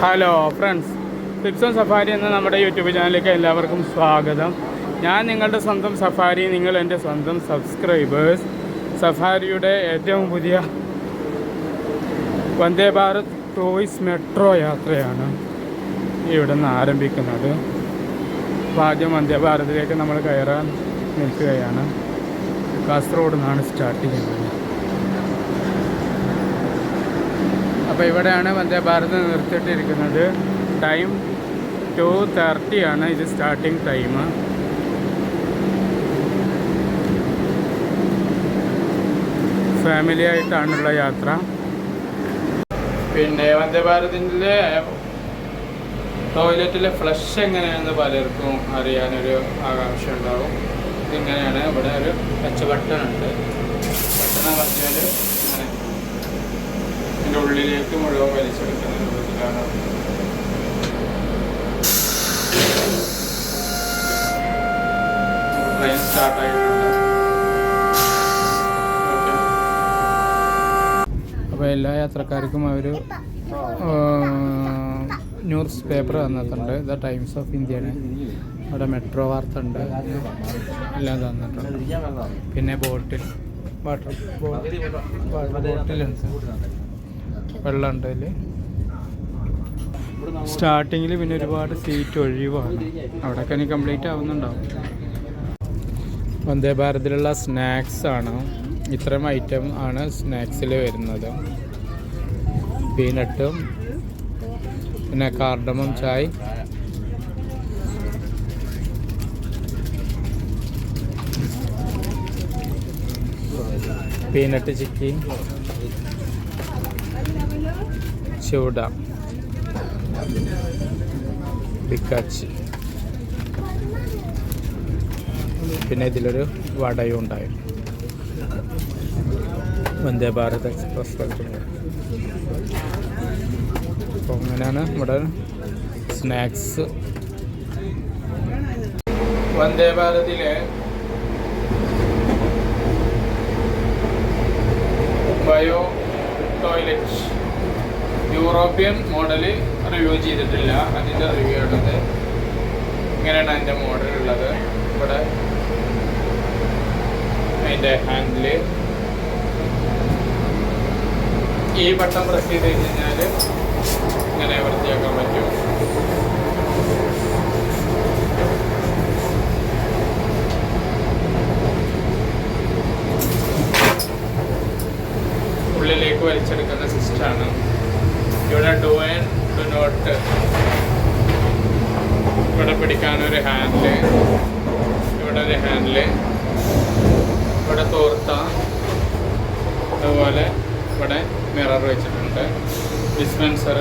Hello friends ഫിക്സൺ safari എന്ന നമ്മുടെ YouTube ചാനലിലേക്ക് എല്ലാവർക്കും സ്വാഗതം. ഞാൻ നിങ്ങളുടെ സ്വന്തം സഫാരി നിങ്ങൾ എന്റെ സ്വന്തം സബ്സ്ക്രൈബേഴ്സ് സഫാരിയുടെ ഏറ്റവും പുതിയ വന്ദേ ഭാരത് ടോയ്സ് മെട്രോ യാത്രയാണ് ഇവിടെ നിന്ന് ആരംഭിക്കുന്നത് ആദ്യം വന്ദേ ഭാരതിലേക്ക് നമ്മൾ കയറാൻ നിൽക്കുകയാണ്. കാസർഗോഡ് നിന്നാണ് സ്റ്റാർട്ട് ചെയ്യുന്നത്. അപ്പോൾ ഇവിടെയാണ് വന്ദേ ഭാരത് നിർത്തിയിട്ടിരിക്കുന്നത്. ടൈം ടു തേർട്ടി ആണ് ഇത് സ്റ്റാർട്ടിങ് ടൈം ഫാമിലി ആയിട്ടാണുള്ള യാത്ര. പിന്നെ വന്ദേ ഭാരതിന്റെ ടോയ്ലറ്റിലെ ഫ്ലഷ് എങ്ങനെയാണെന്ന് പലർക്കും അറിയാനൊരു ആകാംക്ഷ ഉണ്ടാവും ഇതിങ്ങനെയാണ് ഇവിടെ ഒരു ടച്ച് ബട്ടൺ ഉണ്ട്. ബട്ടൺ അമർത്തിയാൽ ഇതിന്റെ ഉള്ളിലേക്ക് മുഴുവൻ വലിച്ചെടുക്കുന്ന രൂപത്തിലാണ് ട്രെയിൻ സ്റ്റാർട്ട് ആയിട്ടുണ്ട്. അപ്പോൾ എല്ലാ യാത്രക്കാർക്കും അവർ ന്യൂസ് പേപ്പർ തന്നിട്ടുണ്ട്. ദ ടൈംസ് ഓഫ് ഇന്ത്യയാണ് അവിടെ മെട്രോ വാർത്ത ഉണ്ട്. എല്ലാം തന്നിട്ടുണ്ട്. പിന്നെ ബോട്ടിൽ വാട്ടർ ബോട്ടിലുണ്ട്. വെള്ളമുണ്ട് അതിൽ സ്റ്റാർട്ടിങ്ങിൽ പിന്നെ ഒരുപാട് സീറ്റ് ഒഴിവാണ്. അവിടെയൊക്കെ ഇനി കംപ്ലീറ്റ് ആവുന്നുണ്ടാവും. വന്ദേ ഭാരതിലുള്ള സ്നാക്സ് ആണ്. ഇത്രയും ഐറ്റം ആണ് സ്നാക്സിൽ വരുന്നത്. പീനട്ടും പിന്നെ കാർഡമം ചായ്. പീനട്ട് ചിക്കി ചൂട. ബിക്കാച്ചി പിന്നെ ഇതിലൊരു വടയും ഉണ്ടായിരുന്നു. വന്ദേ ഭാരത് എക്സ്പ്രസ് അപ്പോൾ അങ്ങനെയാണ് ഇവിടെ snacks. Vande ഭാരതിലെ bio toilet. European model review ചെയ്തിട്ടില്ല. അതിന്റെ റിവ്യൂ ഉള്ളത് ഇങ്ങനെയാണ് അതിന്റെ മോഡൽ ഉള്ളത്. ഇവിടെ അതിന്റെ ഹാൻഡിൽ ഈ ബട്ടൺ പ്രസ് ചെയ്ത് കഴിഞ്ഞാൽ ഇങ്ങനെ വൃത്തിയാക്കാൻ പറ്റും. ഉള്ളിലേക്ക് വലിച്ചെടുക്കുന്ന സിസ്റ്റമാണ് ഇവിടെ ഡു ആൻഡ് ഡു നോട്ട് ഇവിടെ പിടിക്കാനൊരു ഹാൻഡിൽ ഇവിടെ ഒരു ഹാൻഡിൽ ഇവിടെ തോർത്ത. അതുപോലെ ഇവിടെ മിറർ വെച്ചിട്ടുണ്ട്. ഡിസ്പെൻസർ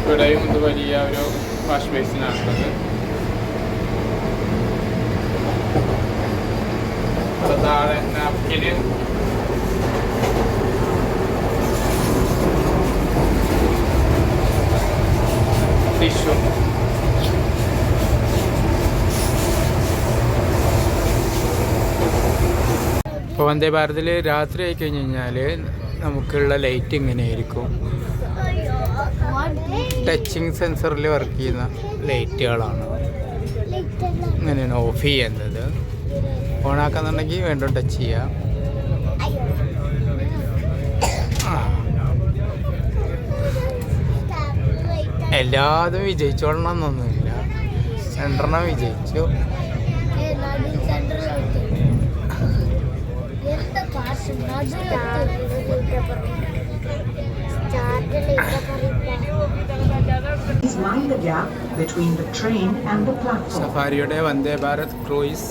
ഇവിടെയും ഇത് വലിയ ഒരു വാഷ് ബേസിനാണുള്ളത് താഴെ നാപ്കിന് ടിഷ്യൂ ഇപ്പോൾ വന്ദേ ഭാരതിൽ രാത്രി ആയി കഴിഞ്ഞ് കഴിഞ്ഞാൽ നമുക്കുള്ള ലൈറ്റ് ഇങ്ങനെയായിരിക്കും ടച്ചിങ് സെൻസറിൽ വർക്ക് ചെയ്യുന്ന ലൈറ്റുകളാണ്? ഇങ്ങനെയാണ് ഓഫ് ചെയ്യുന്നത് ഓണാക്കാന്നുണ്ടെങ്കിൽ വേണ്ട ടച്ച് ചെയ്യാം. എല്ലാതും വിജയിച്ചോളണം എന്നൊന്നുമില്ല രണ്ടെണ്ണം വിജയിച്ചു. സഫാരിയുടെ വന്ദേ ഭാരത് ക്രൂയിസ്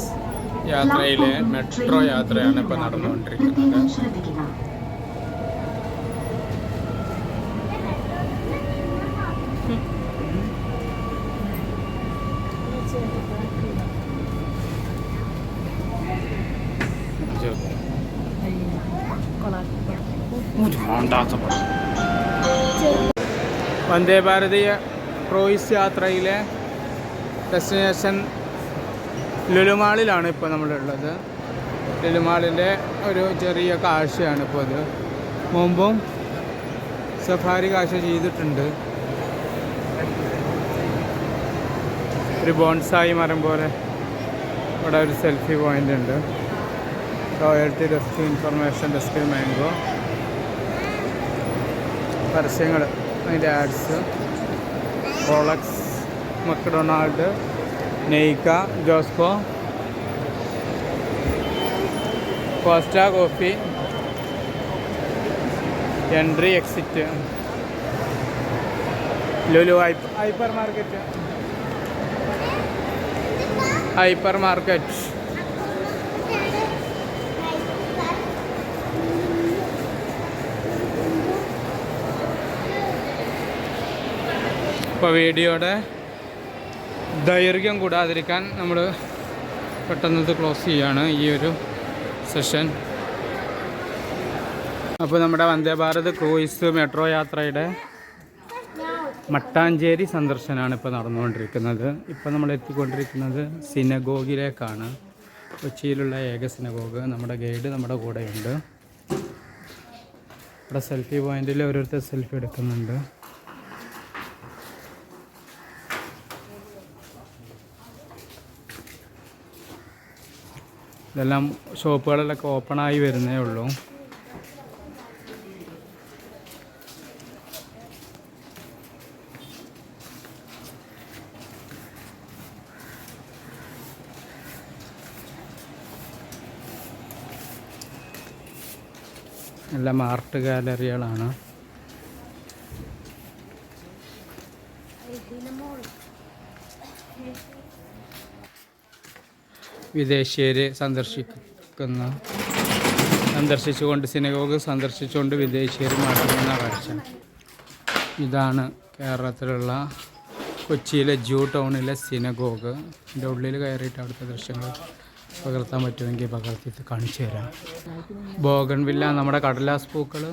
യാത്രയിലെ മെട്രോ യാത്രയാണ് ഇപ്പോൾ നടന്നുകൊണ്ടിരിക്കുന്നത്. വന്ദേ ഭാരതീയ ക്രോയിസ് യാത്രയിലെ ഡെസ്റ്റിനേഷൻ ലുലുമാളിലാണ് ഇപ്പോൾ നമ്മളുള്ളത്. ലുലുമാളിന്റെ ഒരു ചെറിയ കാഴ്ചയാണ് ഇപ്പോൾ അത്. മുമ്പും സഫാരി കാഴ്ച ചെയ്തിട്ടുണ്ട്. ഒരു ബോൺസായി മരം പോലെ ഇവിടെ ഒരു സെൽഫി പോയിന്റ് ഉണ്ട്. Royalty desk information desk mango പരസ്യങ്ങൾ അതിന്റെ ads Rolex McDonald Nykaa Josco Costa coffee entry exit Lulu hypermarket hypermarket ഇപ്പോൾ വീഡിയോയുടെ ദൈർഘ്യം കൂടാതിരിക്കാൻ നമ്മൾ പെട്ടെന്ന് ഇത് ക്ലോസ് ചെയ്യുകയാണ് ഈ ഒരു സെഷൻ. അപ്പോൾ നമ്മുടെ വന്ദേ ഭാരത് ക്രൂയിസ് മെട്രോ യാത്രയുടെ മട്ടാഞ്ചേരി സന്ദർശനമാണ് ഇപ്പോൾ നടന്നുകൊണ്ടിരിക്കുന്നത്. ഇപ്പോൾ നമ്മൾ എത്തിക്കൊണ്ടിരിക്കുന്നത് സിനഗോഗിലേക്കാണ്. കൊച്ചിയിലുള്ള ഏക സിനഗോഗ്. നമ്മുടെ ഗൈഡ് നമ്മുടെ കൂടെയുണ്ട്. ഇവിടെ സെൽഫി പോയിന്റിൽ ഓരോരുത്തർ സെൽഫി എടുക്കുന്നുണ്ട്. ഇതെല്ലാം ഷോപ്പുകളിലൊക്കെ ഓപ്പണായി വരുന്നേ ഉള്ളൂ. എല്ലാം ആർട്ട് ഗാലറികളാണ്. വിദേശീയര് സന്ദർശിക്കുന്ന സന്ദർശിച്ചുകൊണ്ട് സിനഗോഗ് സന്ദർശിച്ചുകൊണ്ട് വിദേശീയർ മടങ്ങുന്ന കാഴ്ച ഇതാണ് കേരളത്തിലുള്ള കൊച്ചിയിലെ ജൂ ടൗണിലെ സിനഗോഗ് എന്റെ ഉള്ളിൽ കയറിയിട്ട് അവിടുത്തെ ദൃശ്യങ്ങൾ പകർത്താൻ പറ്റുമെങ്കിൽ പകർത്തി കാണിച്ചു തരാം. ബോഗൺവില്ല നമ്മുടെ കടലാസ് പൂക്കൾ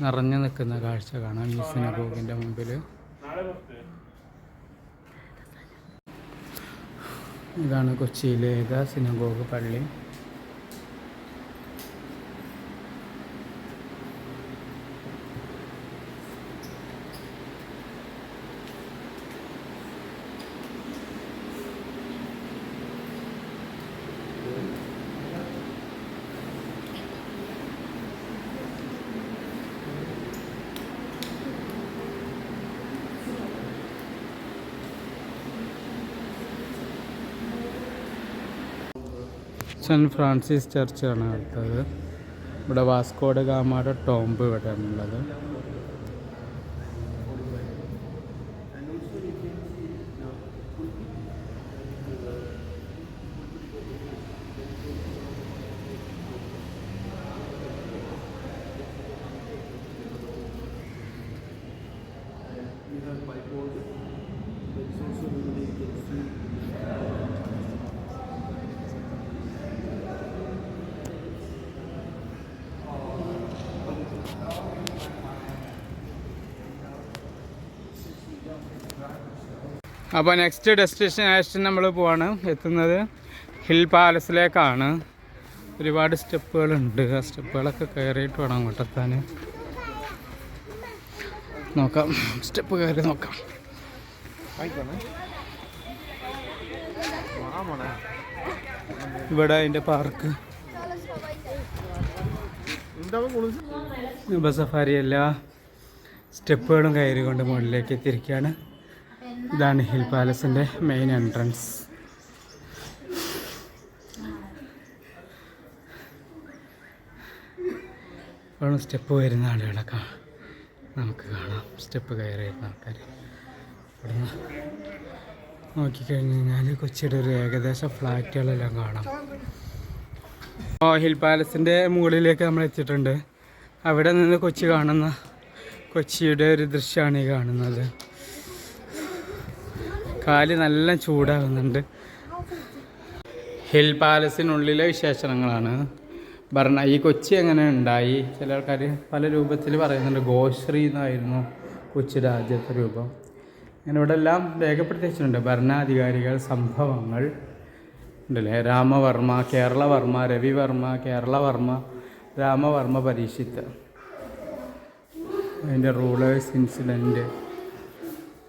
നിറഞ്ഞു നിൽക്കുന്ന കാഴ്ച കാണാം ഈ സിനഗോഗിന്റെ മുമ്പിൽ ഇതാണ് കൊച്ചിയിലെ ഏക സിനഗോഗ് പള്ളി. സെന്റ് ഫ്രാൻസിസ് ചർച്ചാണ് അടുത്തത്. ഇവിടെ വാസ്കോഡ് ഗാമയുടെ ടോംബ് ഇവിടെയാണുള്ളത് അപ്പോൾ നെക്സ്റ്റ് ഡെസ്റ്റിനേഷൻ നമ്മൾ പോവാണ്. എത്തുന്നത് ഹിൽ പാലസിലേക്കാണ്. ഒരുപാട് സ്റ്റെപ്പുകളുണ്ട്. ആ സ്റ്റെപ്പുകളൊക്കെ കയറിയിട്ട് വേണം അങ്ങോട്ടെത്താൻ നോക്കാം. സ്റ്റെപ്പ് കയറി നോക്കാം. ഇവിടെ അതിന്റെ പാർക്ക്. സഫാരി എല്ലാ കയറി കൊണ്ട് മുകളിലേക്ക് എത്തിയിരിക്കുകയാണ്. ഇതാണ് ഹിൽ പാലസിന്റെ മെയിൻ എൻട്രൻസ്. ഇപ്പോഴും സ്റ്റെപ്പ് വരുന്ന ആളുകളൊക്കെ നമുക്ക് കാണാം. സ്റ്റെപ്പ് കയറി വരുന്ന ആൾക്കാർ. ഇവിടുന്ന് നോക്കിക്കഴിഞ്ഞ് കഴിഞ്ഞാൽ കൊച്ചിയുടെ ഒരു ഏകദേശം ഫ്ലാറ്റുകളെല്ലാം കാണാം. ഓ ഹിൽ പാലസിന്റെ മുകളിലേക്ക് നമ്മൾ എത്തിയിട്ടുണ്ട്. അവിടെ നിന്ന് കൊച്ചി കാണുന്ന കൊച്ചിയുടെ ഒരു ദൃശ്യമാണ് ഈ കാണുന്നത്. കാൽ നല്ല ചൂടാകുന്നുണ്ട്. ഹിൽ പാലസിനുള്ളിലെ വിശേഷണങ്ങളാണ്. ഭരണ ഈ കൊച്ചി എങ്ങനെ ഉണ്ടായി? ചില ആൾക്കാർ പല രൂപത്തിൽ പറയുന്നുണ്ട്. ഗോശ്രീ എന്നായിരുന്നു കൊച്ചിയുടെ ആദ്യത്തെ രൂപം. അങ്ങനെ ഇവിടെ എല്ലാം രേഖപ്പെടുത്തി വെച്ചിട്ടുണ്ട് ഭരണാധികാരികൾ സംഭവങ്ങൾ ഉണ്ടല്ലേ? രാമവർമ്മ കേരളവർമ്മ രവിവർമ്മ കേരളവർമ്മ രാമവർമ്മ പരീക്ഷിത്ത്. അതിന്റെ റൂളേഴ്സ് ഇൻസിഡന്റ്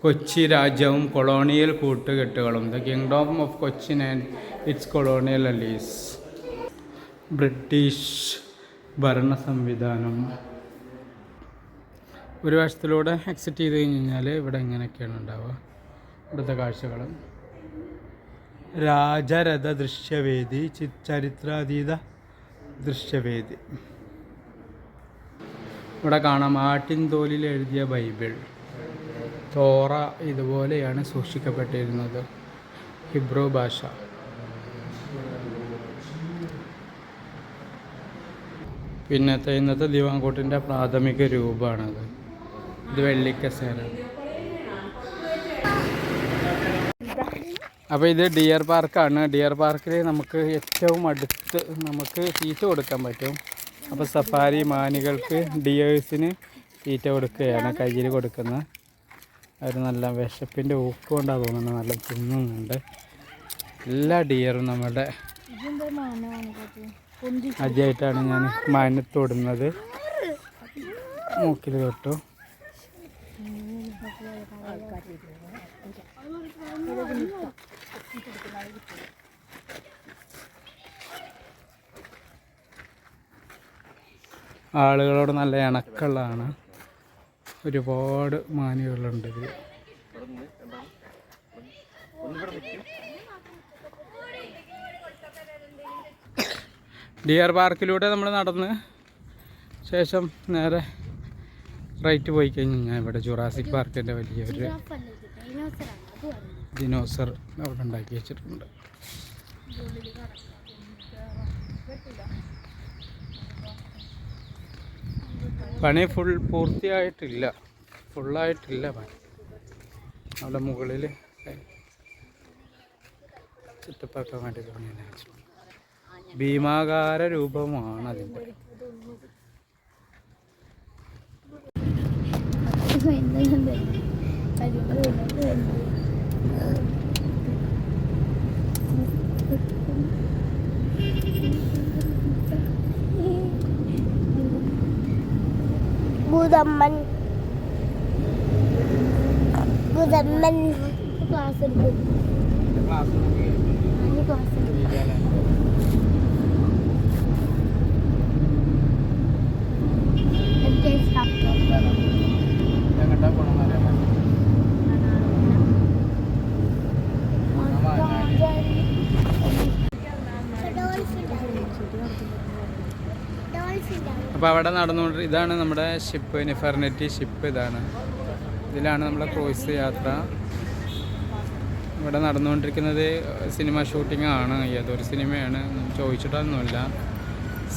കൊച്ചി രാജ്യവും colonial കൂട്ടുകെട്ടുകളും. The kingdom of Cochin and its colonial allies British ഭരണ സംവിധാനം ഒരു വശത്തിലൂടെ എക്സിറ്റ് ചെയ്ത് കഴിഞ്ഞ് കഴിഞ്ഞാൽ ഇവിടെ ഇങ്ങനെയൊക്കെയാണ് ഉണ്ടാവുക? ഇവിടുത്തെ കാഴ്ചകൾ. രാജരഥ ദൃശ്യവേദി ചരിത്രാതീത ദൃശ്യവേദി. ഇവിടെ കാണാം ആട്ടിൻ തോലിൽ എഴുതിയ ബൈബിൾ. തോറ ഇതുപോലെയാണ് സൂക്ഷിക്കപ്പെട്ടിരുന്നത്. ഹിബ്രു ഭാഷ. പിന്നത്തെ ഇന്നത്തെ ദിവാങ്കോട്ടിന്റെ പ്രാഥമിക രൂപമാണത്. ഇത് വെള്ളിക്കസേന അപ്പോൾ ഇത് ഡിയർ പാർക്കാണ്. ഡിയർ പാർക്കിൽ നമുക്ക് ഏറ്റവും അടുത്ത് നമുക്ക് തീറ്റ കൊടുക്കാൻ പറ്റും. അപ്പോൾ സഫാരി മാനികൾക്ക് ഡിയേഴ്സിന് തീറ്റ കൊടുക്കുകയാണ് കയ്യിൽ കൊടുക്കുന്ന അവർ നല്ല വിശപ്പിന്റെ ഊക്ക് കൊണ്ടാണ് തോന്നുന്നത്. നല്ല തിന്നുന്നുണ്ട് എല്ലാ ഡിയറും നമ്മുടെ അജയായിട്ടാണ് ഞാൻ മാനത്തോടുന്നത് മൂക്കിൽ തൊട്ടു. ആളുകളോട് നല്ല ഇണക്കമുള്ളതാണ് ഒരുപാട് മാനുകളുണ്ട് ഇതിൽ ഡിയർ പാർക്കിലൂടെ നമ്മൾ നടന്ന് ശേഷം നേരെ റൈറ്റ് പോയി കഴിഞ്ഞു കഴിഞ്ഞാൽ ഇവിടെ ജുറാസിക് പാർക്കിന്റെ വലിയൊരു ദിനോസർ അവിടെ ഉണ്ടാക്കി വെച്ചിട്ടുണ്ട്. പണി ഫുൾ പൂർത്തിയായിട്ടില്ല. ഫുള്ളായിട്ടില്ല പണി. അവിടെ മുകളിൽ ചുറ്റപ്പാക്കാൻ വേണ്ടി പണിയാണ് ഭീമാകാര രൂപമാണ് അതിന്റെ. ഗുദമ്മൻ. ഗുദമ്മൻ. ക്ലാസ് എടുക്കും അപ്പോൾ അവിടെ നടന്നുകൊണ്ട് ഇതാണ് നമ്മുടെ ഷിപ്പ് നിഫർനെറ്റി ഷിപ്പ് ഇതാണ്. ഇതിലാണ് നമ്മുടെ ക്രൂയിസ് യാത്ര. ഇവിടെ നടന്നുകൊണ്ടിരിക്കുന്നത് സിനിമ ഷൂട്ടിംഗ് ആണ്. ഏതൊരു സിനിമയാണ് ചോദിച്ചിട്ടൊന്നുമില്ല.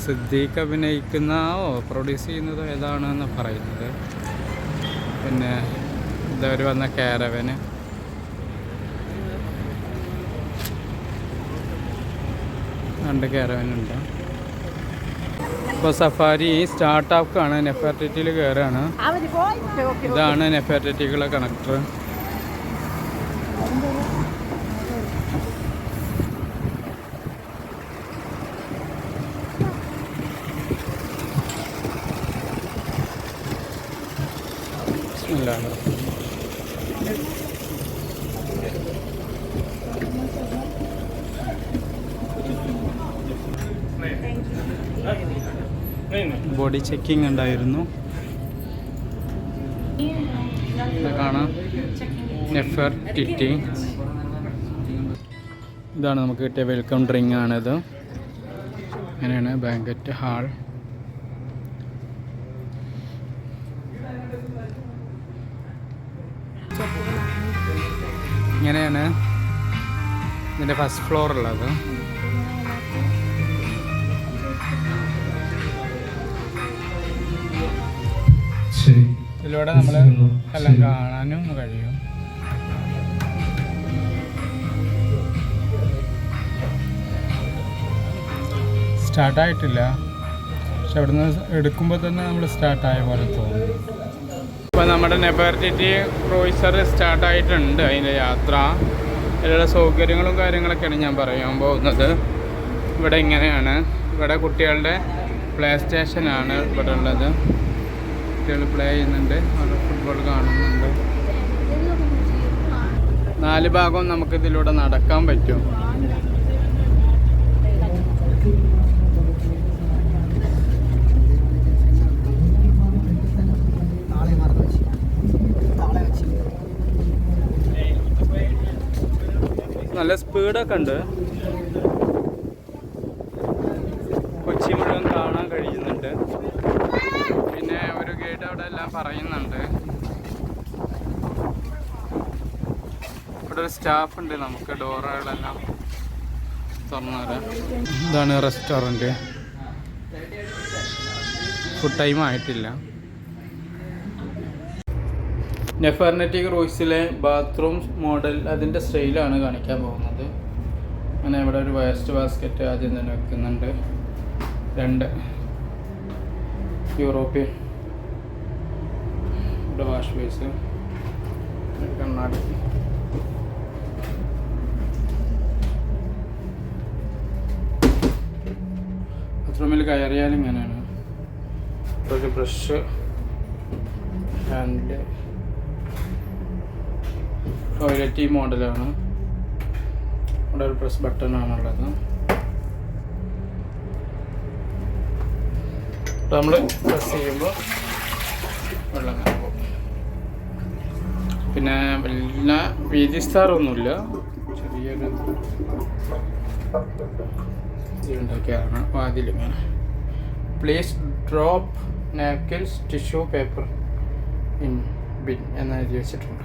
സിദ്ദീഖ് അഭിനയിക്കുന്ന ഓ പ്രൊഡ്യൂസ് ചെയ്യുന്നതോ ഏതാണെന്ന് പറയുന്നത്. പിന്നെ ഇതവർ വന്ന കാരവന്. രണ്ട് കാരവനുണ്ട്. ഇപ്പോൾ സഫാരി സ്റ്റാർട്ടാക്കാണ് നെഫർട്ടിറ്റിയിൽ കയറാണ് ഇതാണ് നെഫർട്ടിറ്റിക്കുള്ള കണക്ടർ. ബോഡി ചെക്കിംഗ് ഉണ്ടായിരുന്നു. കാണാം. നെഫർ കിറ്റി ഇതാണ് നമുക്ക് കിട്ടിയ വെൽക്കം ഡ്രിങ്ക് ആണിത്. അങ്ങനെയാണ് ബാങ്കറ്റ് ഹാൾ ഇങ്ങനെയാണ് ഇതിന്റെ ഫസ്റ്റ് ഫ്ലോർ ഉള്ളത്. ഇതിലൂടെ നമ്മൾ എല്ലാം കാണാനും കഴിയും. സ്റ്റാർട്ടായിട്ടില്ല പക്ഷെ അവിടുന്ന് എടുക്കുമ്പോൾ തന്നെ നമ്മൾ സ്റ്റാർട്ടായ പോലെ തോന്നും. ഇപ്പോൾ നമ്മുടെ നെബർട്ടിറ്റി ക്രൂയിസർ സ്റ്റാർട്ടായിട്ടുണ്ട് അതിന്റെ യാത്ര. അതിലുള്ള സൗകര്യങ്ങളും കാര്യങ്ങളൊക്കെയാണ് ഞാൻ പറയാൻ പോകുന്നത്. ഇവിടെ ഇങ്ങനെയാണ്. ഇവിടെ കുട്ടികളുടെ പ്ലേ സ്റ്റേഷനാണ് ഇവിടെ ഉള്ളത്. കുട്ടികൾ പ്ലേ ചെയ്യുന്നുണ്ട്. അവിടെ ഫുട്ബോൾ കാണുന്നുണ്ട്. നാല് ഭാഗവും നമുക്ക് ഇതിലൂടെ നടക്കാൻ പറ്റും. നല്ല സ്പീഡൊക്കെ ഉണ്ട് കൊച്ചി മുഴുവൻ കാണാൻ കഴിയുന്നുണ്ട് പിന്നെ ഒരു ഗൈഡ് അവിടെ എല്ലാം പറയുന്നുണ്ട്. ഇവിടെ ഒരു സ്റ്റാഫ് ഉണ്ട് നമുക്ക് ഡോറുകളെല്ലാം തുറന്നു തരാം ഇതാണ് റെസ്റ്റോറന്റ്. ഫുഡ് ടൈം ആയിട്ടില്ല. നെഫർനെറ്റിക് റൂസിലെ ബാത്റൂം മോഡൽ അതിന്റെ സ്റ്റൈലാണ് കാണിക്കാൻ പോകുന്നത്. അങ്ങനെ ഇവിടെ ഒരു വേസ്റ്റ് ബാസ്ക്കറ്റ് ആദ്യം തന്നെ വെക്കുന്നുണ്ട്. രണ്ട് യൂറോപ്യൻ ഇവിടെ വാഷ് ബേസ് കണ്ണാടി. ബാത്റൂമിൽ കയറിയാലും ഇങ്ങനെയാണ്. ഒരു ബ്രഷ് ഹാൻഡിൽ ടോയ്ലറ്റ് മോഡലാണ്. ഇവിടെ ഒരു പ്രസ് ബട്ടൺ ആണുള്ളത്. നമ്മൾ പ്രസ് ചെയ്യുമ്പോൾ വെള്ളം അങ്ങനെ പിന്നെ വല്ല വീതി സ്ഥാറൊന്നുമില്ല ചെറിയൊരു വാതിൽ വാതിലിങ്ങനെ please drop napkins tissue paper in bin എന്ന് എഴുതി വെച്ചിട്ടുണ്ട്.